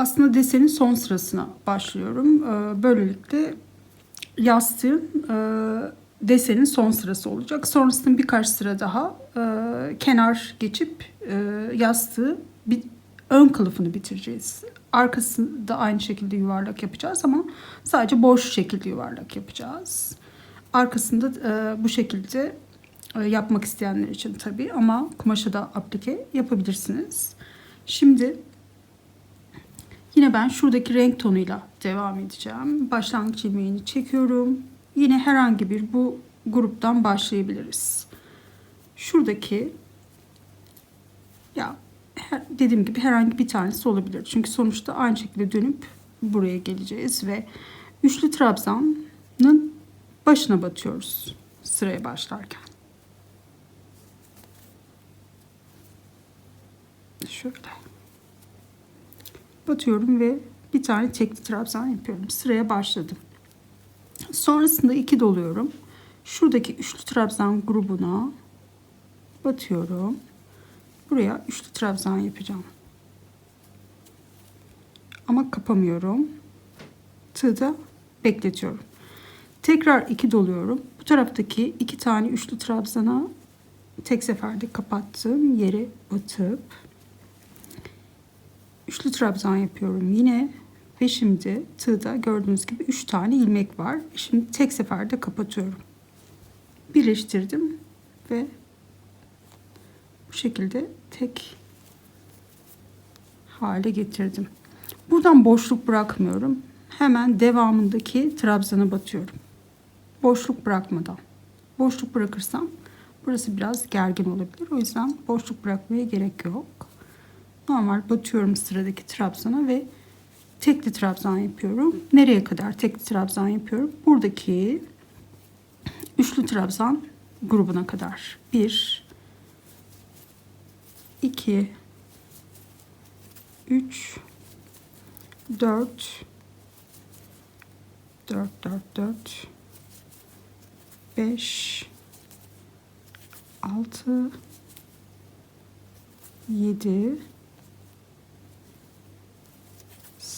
aslında desenin son sırasına başlıyorum. Ee, Böylelikle yastığın e, desenin son sırası olacak. Sonrasında birkaç sıra daha e, kenar geçip e, yastığı bir ön kılıfını bitireceğiz. Arkasını da aynı şekilde yuvarlak yapacağız ama sadece boş şekilde yuvarlak yapacağız. Arkasında e, bu şekilde yapmak isteyenler için tabii ama kumaşa da aplike yapabilirsiniz. Şimdi yine ben şuradaki renk tonuyla devam edeceğim. Başlangıç ilmeğini çekiyorum. Yine herhangi bir bu gruptan başlayabiliriz. Şuradaki ya her- dediğim gibi herhangi bir tanesi olabilir. Çünkü sonuçta aynı şekilde dönüp buraya geleceğiz ve üçlü trabzanın başına batıyoruz sıraya başlarken. Şöyle. Batıyorum ve bir tane tekli trabzan yapıyorum. Sıraya başladım. Sonrasında iki doluyorum. Şuradaki üçlü trabzan grubuna batıyorum. Buraya üçlü trabzan yapacağım. Ama kapamıyorum. Tığı da bekletiyorum. Tekrar iki doluyorum. Bu taraftaki iki tane üçlü trabzana tek seferde kapattığım yere batıp üçlü trabzan yapıyorum yine ve şimdi tığda gördüğünüz gibi üç tane ilmek var. Şimdi tek seferde kapatıyorum. Birleştirdim ve bu şekilde tek hale getirdim. Buradan boşluk bırakmıyorum. Hemen devamındaki trabzana batıyorum. Boşluk bırakmadan. Boşluk bırakırsam burası biraz gergin olabilir. O yüzden boşluk bırakmaya gerek yok. Normal batıyorum sıradaki trabzana ve tekli trabzan yapıyorum. Nereye kadar tekli trabzan yapıyorum? Buradaki üçlü trabzan grubuna kadar. 1 2 3 4 4 4 4 5 6 7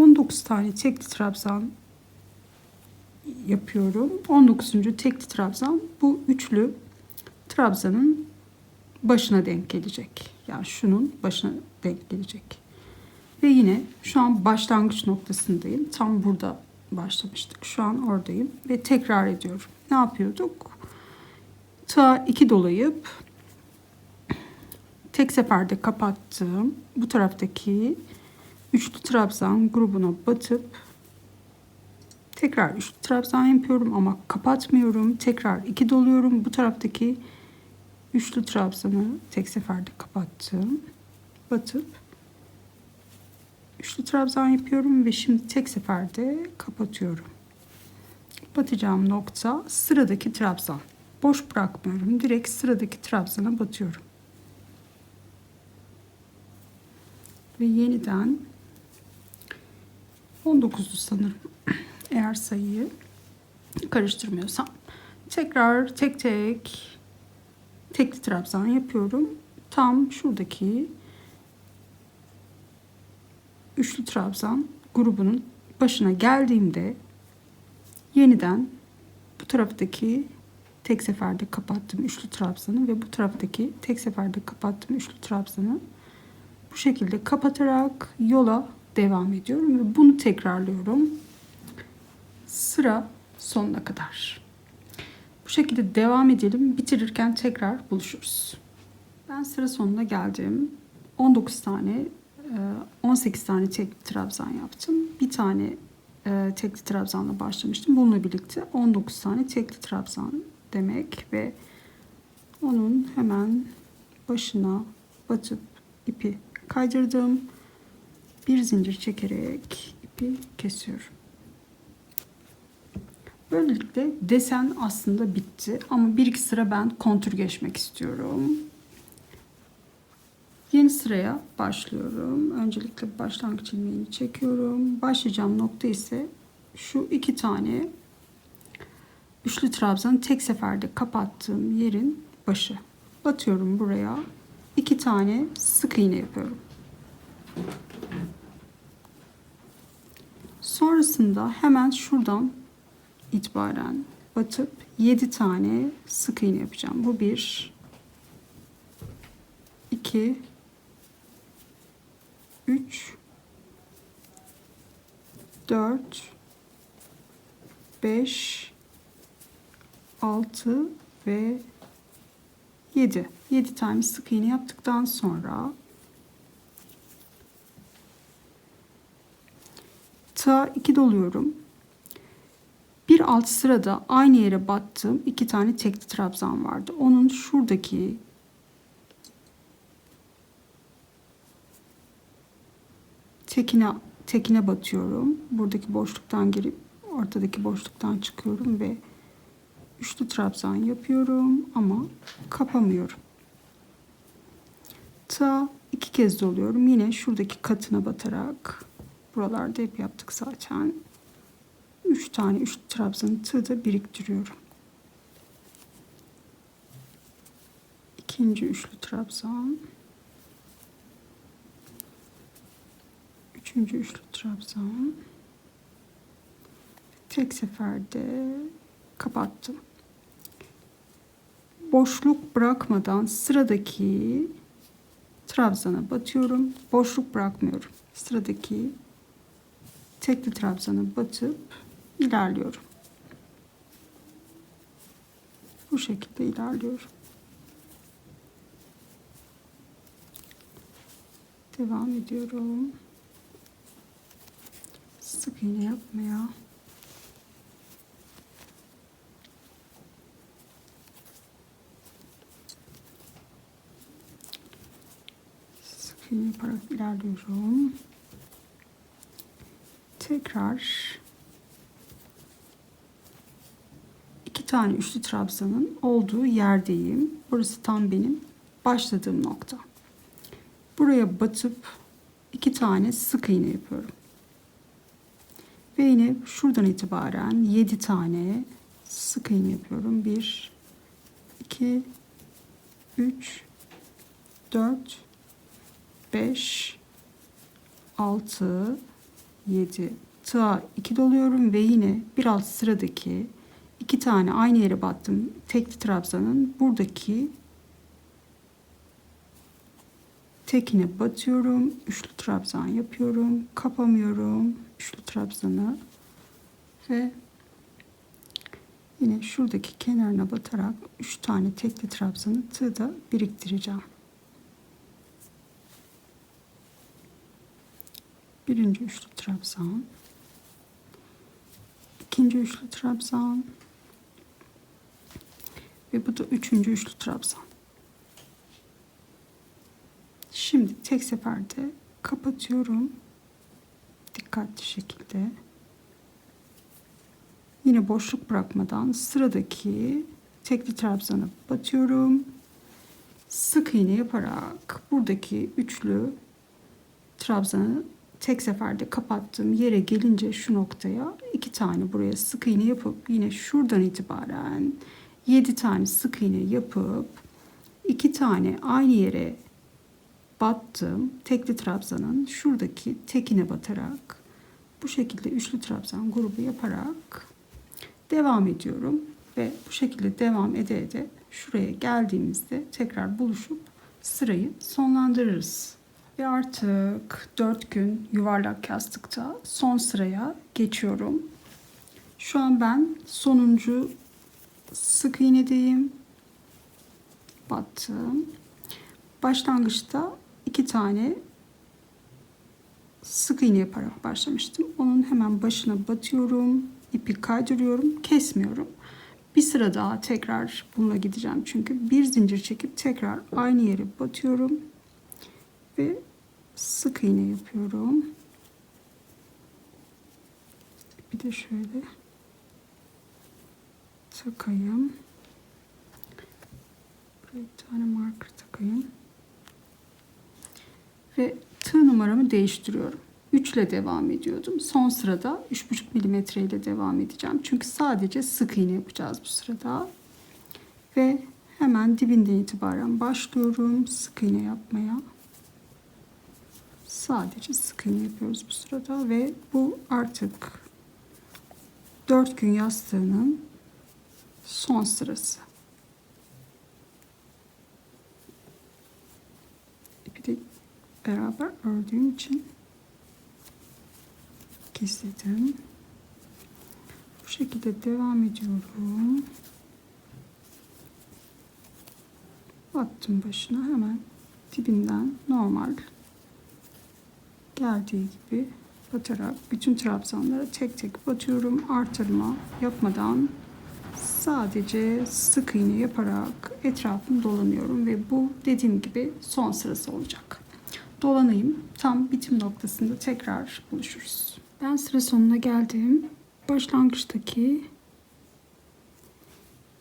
19 tane tekli trabzan yapıyorum. 19. tekli trabzan bu üçlü trabzanın başına denk gelecek. Yani şunun başına denk gelecek. Ve yine şu an başlangıç noktasındayım. Tam burada başlamıştık. Şu an oradayım ve tekrar ediyorum. Ne yapıyorduk? Ta iki dolayıp tek seferde kapattığım bu taraftaki üçlü trabzan grubuna batıp tekrar üçlü trabzan yapıyorum ama kapatmıyorum. Tekrar iki doluyorum. Bu taraftaki üçlü trabzanı tek seferde kapattım. Batıp üçlü trabzan yapıyorum ve şimdi tek seferde kapatıyorum. Batacağım nokta sıradaki trabzan. Boş bırakmıyorum. Direkt sıradaki trabzana batıyorum. Ve yeniden 19'u sanırım. Eğer sayıyı karıştırmıyorsam. Tekrar tek tek tekli trabzan yapıyorum. Tam şuradaki üçlü trabzan grubunun başına geldiğimde yeniden bu taraftaki tek seferde kapattım üçlü trabzanı ve bu taraftaki tek seferde kapattım üçlü trabzanı bu şekilde kapatarak yola devam ediyorum ve bunu tekrarlıyorum. Sıra sonuna kadar. Bu şekilde devam edelim. Bitirirken tekrar buluşuruz. Ben sıra sonuna geldim. 19 tane, e, 18 tane tekli trabzan yaptım. Bir tane e, tekli trabzanla başlamıştım. Bununla birlikte 19 tane tekli trabzan demek ve onun hemen başına batıp ipi kaydırdım. Bir zincir çekerek ipi kesiyorum. Böylelikle desen aslında bitti ama bir iki sıra ben kontür geçmek istiyorum. Yeni sıraya başlıyorum. Öncelikle başlangıç ilmeğini çekiyorum. Başlayacağım nokta ise şu iki tane üçlü trabzanı tek seferde kapattığım yerin başı. Batıyorum buraya. iki tane sık iğne yapıyorum. Sonrasında hemen şuradan itibaren batıp 7 tane sık iğne yapacağım. Bu bir, iki, üç, dört, beş, altı ve yedi. Yedi tane sık iğne yaptıktan sonra tığa 2 doluyorum. Bir alt sırada aynı yere battığım iki tane tekli trabzan vardı. Onun şuradaki tekine tekine batıyorum. Buradaki boşluktan girip ortadaki boşluktan çıkıyorum ve üçlü trabzan yapıyorum ama kapamıyorum. Ta iki kez doluyorum. Yine şuradaki katına batarak buralarda hep yaptık zaten. 3 tane 3 trabzan tığ da biriktiriyorum. İkinci üçlü trabzan. Üçüncü üçlü trabzan. Tek seferde kapattım. Boşluk bırakmadan sıradaki trabzana batıyorum. Boşluk bırakmıyorum. Sıradaki tekli trabzana batıp ilerliyorum. Bu şekilde ilerliyorum. Devam ediyorum. Sık iğne yapmaya. Sık iğne yaparak ilerliyorum. Tekrar iki tane üçlü trabzanın olduğu yerdeyim. Burası tam benim başladığım nokta. Buraya batıp iki tane sık iğne yapıyorum. Ve yine şuradan itibaren yedi tane sık iğne yapıyorum. Bir, iki, üç, dört, beş, altı, yedi. Tığa iki doluyorum ve yine bir alt sıradaki iki tane aynı yere battım tekli trabzanın buradaki tekine batıyorum. Üçlü trabzan yapıyorum. Kapamıyorum. Üçlü trabzanı ve yine şuradaki kenarına batarak üç tane tekli trabzanı tığda biriktireceğim. Birinci üçlü trabzan. ikinci üçlü trabzan. Ve bu da üçüncü üçlü trabzan. Şimdi tek seferde kapatıyorum. Dikkatli şekilde. Yine boşluk bırakmadan sıradaki tekli trabzana batıyorum. Sık iğne yaparak buradaki üçlü trabzanı tek seferde kapattığım yere gelince şu noktaya iki tane buraya sık iğne yapıp yine şuradan itibaren 7 tane sık iğne yapıp iki tane aynı yere battım. Tekli trabzanın şuradaki tekine batarak bu şekilde üçlü trabzan grubu yaparak devam ediyorum ve bu şekilde devam ede ede şuraya geldiğimizde tekrar buluşup sırayı sonlandırırız. Ve artık 4 gün yuvarlak yastıkta son sıraya geçiyorum. Şu an ben sonuncu sık iğnedeyim. Battım. Başlangıçta iki tane sık iğne yaparak başlamıştım. Onun hemen başına batıyorum. ipi kaydırıyorum. Kesmiyorum. Bir sıra daha tekrar bununla gideceğim. Çünkü bir zincir çekip tekrar aynı yere batıyorum. Ve sık iğne yapıyorum. Bir de şöyle takayım. Buraya bir tane marker takayım. Ve tığ numaramı değiştiriyorum. 3 ile devam ediyordum. Son sırada 3,5 milimetre ile devam edeceğim. Çünkü sadece sık iğne yapacağız bu sırada. Ve hemen dibinden itibaren başlıyorum sık iğne yapmaya. Sadece sık yapıyoruz bu sırada ve bu artık 4 gün yastığının son sırası. İpi de beraber ördüğüm için gizledim. Bu şekilde devam ediyorum. Battım başına hemen dibinden normal geldiği gibi batarak bütün trabzanlara tek tek batıyorum. Artırma yapmadan sadece sık iğne yaparak etrafını dolanıyorum ve bu dediğim gibi son sırası olacak. Dolanayım. Tam bitim noktasında tekrar buluşuruz. Ben sıra sonuna geldim. Başlangıçtaki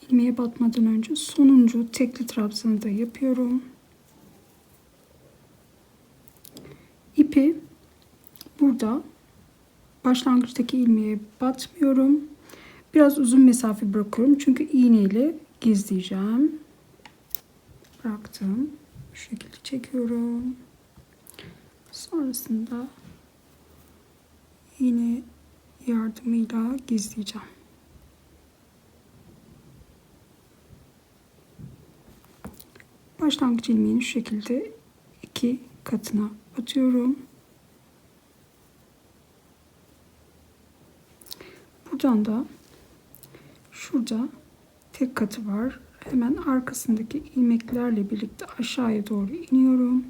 ilmeğe batmadan önce sonuncu tekli trabzanı da yapıyorum. İpi burada başlangıçtaki ilmeğe batmıyorum. Biraz uzun mesafe bırakıyorum çünkü iğne ile gizleyeceğim. Bıraktım. Bu şekilde çekiyorum. Sonrasında iğne yardımıyla gizleyeceğim. Başlangıç ilmeğini şu şekilde iki katına batıyorum. Buradan da şurada tek katı var. Hemen arkasındaki ilmeklerle birlikte aşağıya doğru iniyorum.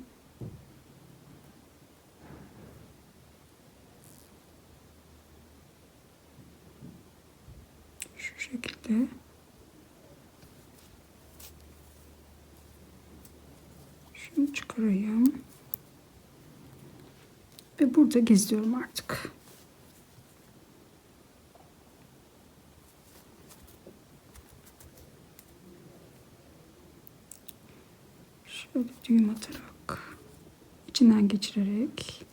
Şu şekilde. Şunu çıkarayım. Ve burada gizliyorum artık. Şöyle düğüm atarak içinden geçirerek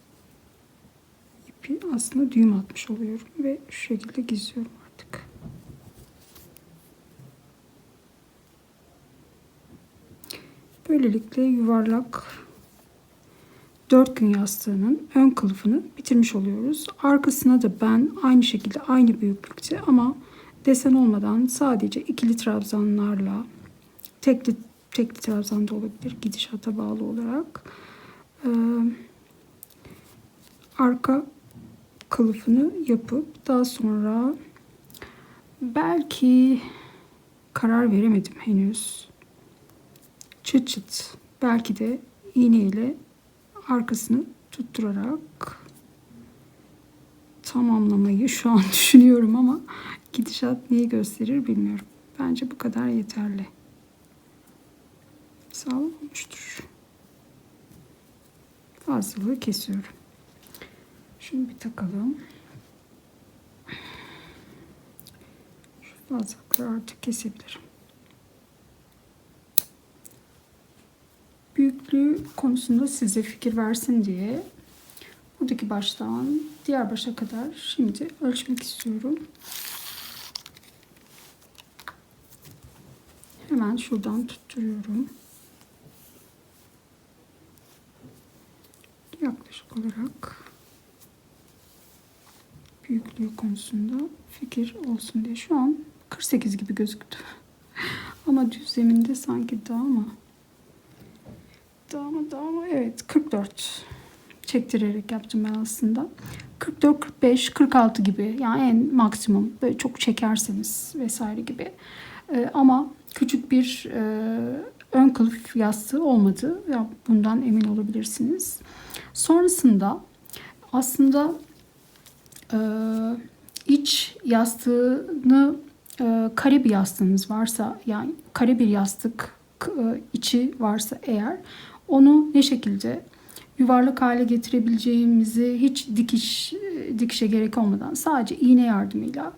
ipi aslında düğüm atmış oluyorum ve şu şekilde gizliyorum artık. Böylelikle yuvarlak dört gün yastığının ön kılıfını bitirmiş oluyoruz. Arkasına da ben aynı şekilde aynı büyüklükte ama desen olmadan sadece ikili trabzanlarla tekli tekli trabzan da olabilir gidişata bağlı olarak ee, arka kılıfını yapıp daha sonra belki karar veremedim henüz çıt çıt belki de iğne ile arkasını tutturarak tamamlamayı şu an düşünüyorum ama gidişat neyi gösterir bilmiyorum. Bence bu kadar yeterli. Sağlam olmuştur. Fazlalığı kesiyorum. Şunu bir takalım. Şu fazlalıkları artık kesebilirim. büyüklüğü konusunda size fikir versin diye buradaki baştan diğer başa kadar şimdi ölçmek istiyorum. Hemen şuradan tutturuyorum. Yaklaşık olarak büyüklüğü konusunda fikir olsun diye şu an 48 gibi gözüktü. Ama düz zeminde sanki daha mı? Daha mı daha mı? Evet 44 çektirerek yaptım ben aslında. 44, 45, 46 gibi yani en maksimum böyle çok çekerseniz vesaire gibi. Ee, ama küçük bir e, ön kılıf yastığı olmadı. Ya bundan emin olabilirsiniz. Sonrasında aslında e, iç yastığını e, kare bir yastığınız varsa yani kare bir yastık e, içi varsa eğer onu ne şekilde yuvarlak hale getirebileceğimizi hiç dikiş dikişe gerek olmadan sadece iğne yardımıyla e,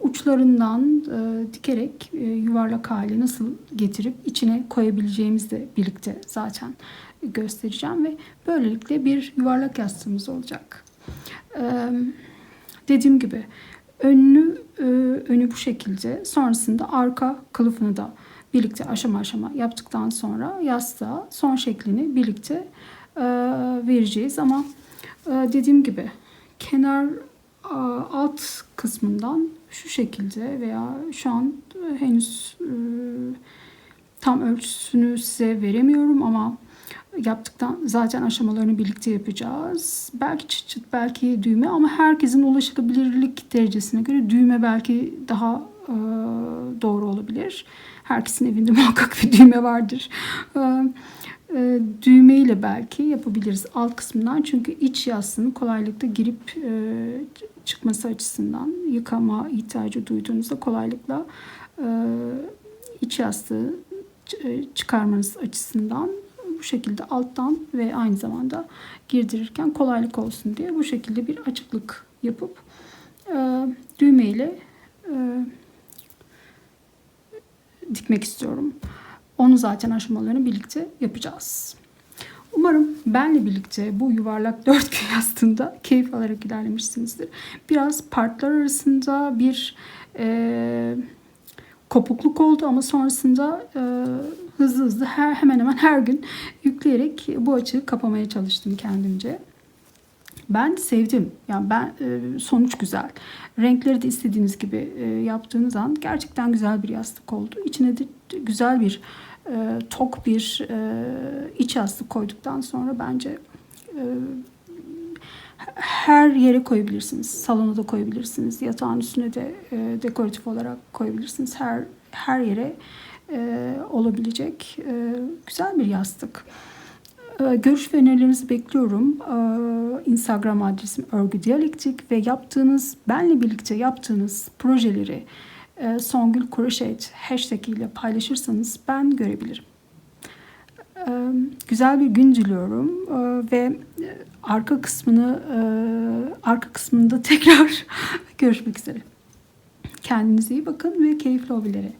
uçlarından e, dikerek e, yuvarlak hale nasıl getirip içine koyabileceğimizi de birlikte zaten göstereceğim ve böylelikle bir yuvarlak yastığımız olacak. E, dediğim gibi önünü e, önü bu şekilde sonrasında arka kılıfını da birlikte aşama aşama yaptıktan sonra yastığa son şeklini birlikte vereceğiz ama dediğim gibi kenar alt kısmından şu şekilde veya şu an e, henüz e, tam ölçüsünü size veremiyorum ama yaptıktan zaten aşamalarını birlikte yapacağız. Belki çıt çıt belki düğme ama herkesin ulaşılabilirlik derecesine göre düğme belki daha e, doğru olabilir. Herkesin evinde muhakkak bir düğme vardır. E, e, düğme ile belki yapabiliriz alt kısmından. Çünkü iç yastığının kolaylıkla girip e, çıkması açısından yıkama ihtiyacı duyduğunuzda kolaylıkla e, iç yastığı e, çıkarmanız açısından bu şekilde alttan ve aynı zamanda girdirirken kolaylık olsun diye bu şekilde bir açıklık yapıp e, düğme e, dikmek istiyorum. Onu zaten aşamalarını birlikte yapacağız. Umarım benle birlikte bu yuvarlak dörtgü yastığında keyif alarak ilerlemişsinizdir. Biraz partlar arasında bir e, kopukluk oldu ama sonrasında e, hızlı hızlı her hemen hemen her gün yükleyerek bu açığı kapamaya çalıştım kendimce. Ben sevdim. Yani ben e, sonuç güzel. Renkleri de istediğiniz gibi e, yaptığınız an gerçekten güzel bir yastık oldu. İçine de güzel bir e, tok bir e, iç yastık koyduktan sonra bence e, her yere koyabilirsiniz. Salona da koyabilirsiniz. Yatağın üstüne de e, dekoratif olarak koyabilirsiniz. Her her yere e, olabilecek e, güzel bir yastık. E, görüş ve önerilerinizi bekliyorum. E, Instagram adresim örgü diyalektik ve yaptığınız, benle birlikte yaptığınız projeleri e, Songül Kroşet hashtag ile paylaşırsanız ben görebilirim. E, güzel bir gün diliyorum e, ve e, arka kısmını e, arka kısmında tekrar görüşmek üzere. Kendinize iyi bakın ve keyifli hobilere.